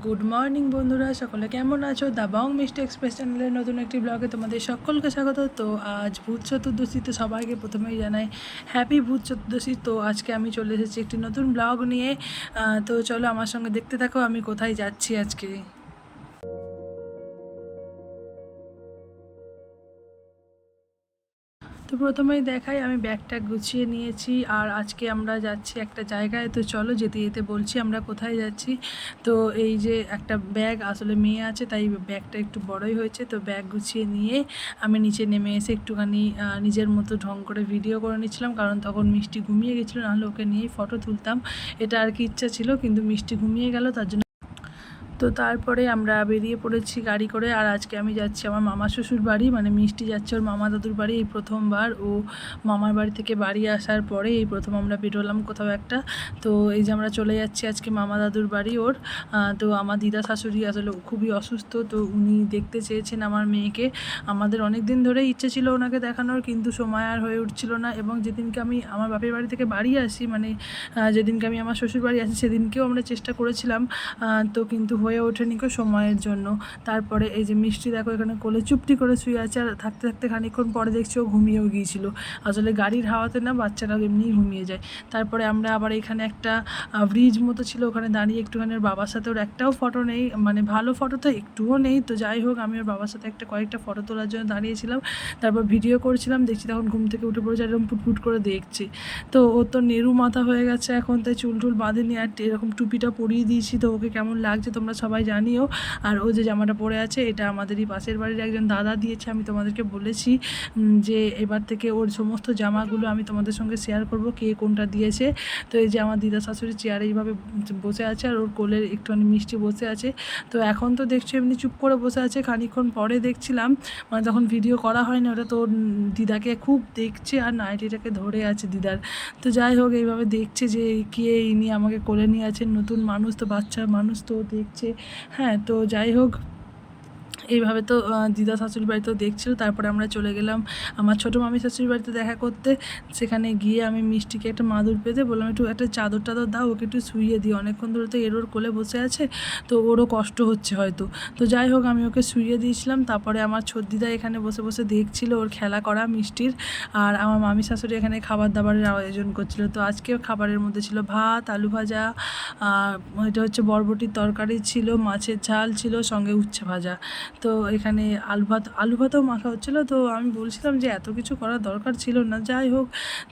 Good morning বন্ধুরা। সকলে কেমন আছো? দাবাং মিষ্টি এক্সপ্রেস চ্যানেলের নতুন একটি ব্লগে তোমাদের সকলকে স্বাগত। তো আজ ভূত চতুর্দশীতে সবাইকে প্রথমেই জানাই হ্যাপি ভূত চতুর্দশী। তো আজকে আমি চলে এসেছি একটি নতুন ব্লগ নিয়ে। তো চলো আমার সঙ্গে দেখতে থাকো, আমি কোথায় যাচ্ছি আজকে। তো প্রথমেই দেখাই, আমি ব্যাগটা গুছিয়ে নিয়েছি আর আজকে আমরা যাচ্ছি একটা জায়গায়। তো চলো যেতে যেতে বলছি আমরা কোথায় যাচ্ছি। তো এই যে একটা ব্যাগ, আসলে মেয়ে আছে তাই ব্যাগটা একটু বড়ই হয়েছে। তো ব্যাগ গুছিয়ে নিয়ে আমি নিচে নেমে এসে একটুখানি নিজের মতো ঢং করে ভিডিও করে নিচ্ছিলাম। কারণ তখন মিষ্টি ঘুমিয়ে গেছিল, নাহলে ওকে নিয়েই ফটো তুলতাম। এটা আর কি ইচ্ছা ছিল, কিন্তু মিষ্টি ঘুমিয়ে গেল, তার জন্য তো তারপরে আমরা বেরিয়ে পড়েছি গাড়ি করে, আর আজকে আমি যাচ্ছি আমার মামা শ্বশুর বাড়ি মানে মিষ্টি যাচ্ছে ওর মামা দাদুর বাড়ি এই প্রথমবার। ও মামার বাড়ি থেকে বাড়ি আসার পরে এই প্রথম আমরা বেরোলাম কোথাও একটা। তো এই যে আমরা চলে যাচ্ছি আজকে মামা দাদুর বাড়ি ওর। তো আমার দিদা শাশুড়ি আসলে খুবই অসুস্থ, তো উনি দেখতে চেয়েছেন আমার মেয়েকে। আমাদের অনেক দিন ধরেই ইচ্ছে ছিল ওনাকে দেখানোর, কিন্তু সময় আর হয়ে উঠছিল না। এবং যেদিনকে আমি আমার বাপের বাড়ি থেকে বাড়ি আসি মানে যেদিনকে আমি আমার শ্বশুর বাড়ি আসি, সেদিনকেও আমরা চেষ্টা করেছিলাম। তো কিন্তু হয়ে ওঠেনি কো সময়ের জন্য। তারপরে এই যে মিষ্টি দেখো, এখানে কোলে চুপটি করে শুয়ে আছে আর থাকতে থাকতে খানিকক্ষণ পরে দেখছি ও ঘুমিয়েও গিয়েছিল। আসলে গাড়ির হাওয়াতে না বাচ্চারা এমনিই ঘুমিয়ে যায়। তারপরে আমরা আবার এখানে একটা ব্রিজ মতো ছিল, ওখানে দাঁড়িয়ে একটুখানি ওর বাবার সাথে, ওর একটাও ফটো নেই মানে ভালো ফটো তো একটুও নেই। তো যাই হোক, আমি ওর বাবার সাথে একটা কয়েকটা ফটো তোলার জন্য দাঁড়িয়েছিলাম। তারপর ভিডিও করছিলাম, দেখছি তখন ঘুম থেকে উঠে পড়েছে এরকম পুটপুট করে দেখছি। তো ও তো নেরু মাথা হয়ে গেছে এখন, তাই চুল টুল বাঁধেনি আর এরকম টুপিটা পরিয়ে দিয়েছি। তো ওকে কেমন লাগছে তোমরা সবাই জানিও। আর ও যে জামাটা পরে আছে, এটা আমাদেরই পাশের বাড়ির একজন দাদা দিয়েছে, আমি তোমাদেরকে বলেছি যে এবার থেকে ওর সমস্ত জামাগুলো আমি তোমাদের সঙ্গে শেয়ার করব, কে কোনটা দিয়েছে। তো এই যে আমার দিদা শাশুড়ি চেয়ারে এইভাবে বসে আছে, আর ওর কোলের একটুখানি মিষ্টি বসে আছে। তো এখন তো দেখছ এমনি চুপ করে বসে আছে খানিকক্ষণ পরে দেখছিলাম মানে যখন ভিডিও করা হয় না ওটা তো দিদাকে খুব দেখছে, আর নাইটিটাকে ধরে আছে দিদার। তো যাই হোক, এইভাবে দেখছে যে কে ইনি আমাকে কোলে নিয়ে আছেন নতুন মানুষ তো বাচ্চা মানুষ তো দেখছে। হ্যাঁ তো যাই হোক এইভাবে তো দিদা শাশুড়ি বাড়িতেও দেখছিল। তারপরে আমরা চলে গেলাম আমার ছোটো মামি শাশুড়ি বাড়িতে দেখা করতে। সেখানে গিয়ে আমি মিষ্টিকে একটা মাদুর পেতে বললাম, একটু একটা চাদর টাদর দাও, ওকে একটু শুইয়ে দিই অনেকক্ষণ ধরে তো এর ওর কোলে বসে আছে, তো ওরও কষ্ট হচ্ছে হয়তো। তো যাই হোক, আমি ওকে শুইয়ে দিয়েছিলাম। তারপরে আমার ছোদ্দিদা এখানে বসে বসে দেখছিল ওর খেলা করা মিষ্টির। আর আমার মামি শাশুড়ি এখানে খাবার দাবারের আয়োজন করছিল। তো আজকে খাবারের মধ্যে ছিল ভাত, আলু ভাজা এটা হচ্ছে বরবটির তরকারি ছিল, মাছের ঝাল ছিল, সঙ্গে উচ্ছে ভাজা। তো এখানে আলু ভাত, আলু ভাতও মাখা হচ্ছিল। তো আমি বলছিলাম যে এত কিছু করার দরকার ছিল না, যাই হোক।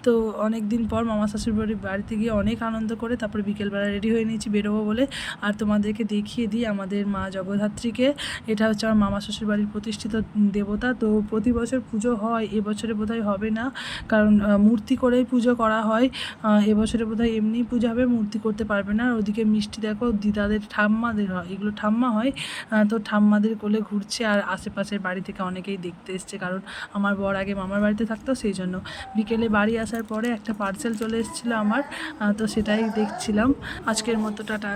তো অনেক দিন পর মামা শাশুড়ি বাড়ি, বাড়িতে গিয়ে অনেক আনন্দ করে তারপরে বিকেলবেলা রেডি হয়ে নিয়েছি বেরোবো বলে। আর তোমাদেরকে দেখিয়ে দিই আমাদের মা জগদ্ধাত্রীকে। এটা হচ্ছে আমার মামা শ্বশুর বাড়ির প্রতিষ্ঠিত দেবতা। তো প্রতি বছর পুজো হয় এবছরে বোধহয় হবে না। কারণ মূর্তি করেই পুজো করা হয়। এবছরে বোধহয় এমনি পুজো হবে, মূর্তি করতে পারবে না। আর ওদিকে মিষ্টি দেখো, দিদাদের ঠাম্মাদের হয়, এগুলো ঠাম্মা হয়। তো ঠাম্মাদের কোলে ঘুরছে আর আশেপাশের বাড়ি থেকে অনেকেই দেখতে এসছে। কারণ আমার বর আগে মামার বাড়িতে থাকতো, সেই জন্য বিকেলে বাড়ি আসার পরে একটা পার্সেল চলে এসেছিল আমার তো সেটাই দেখছিলাম। আজকের মতো, টাটা।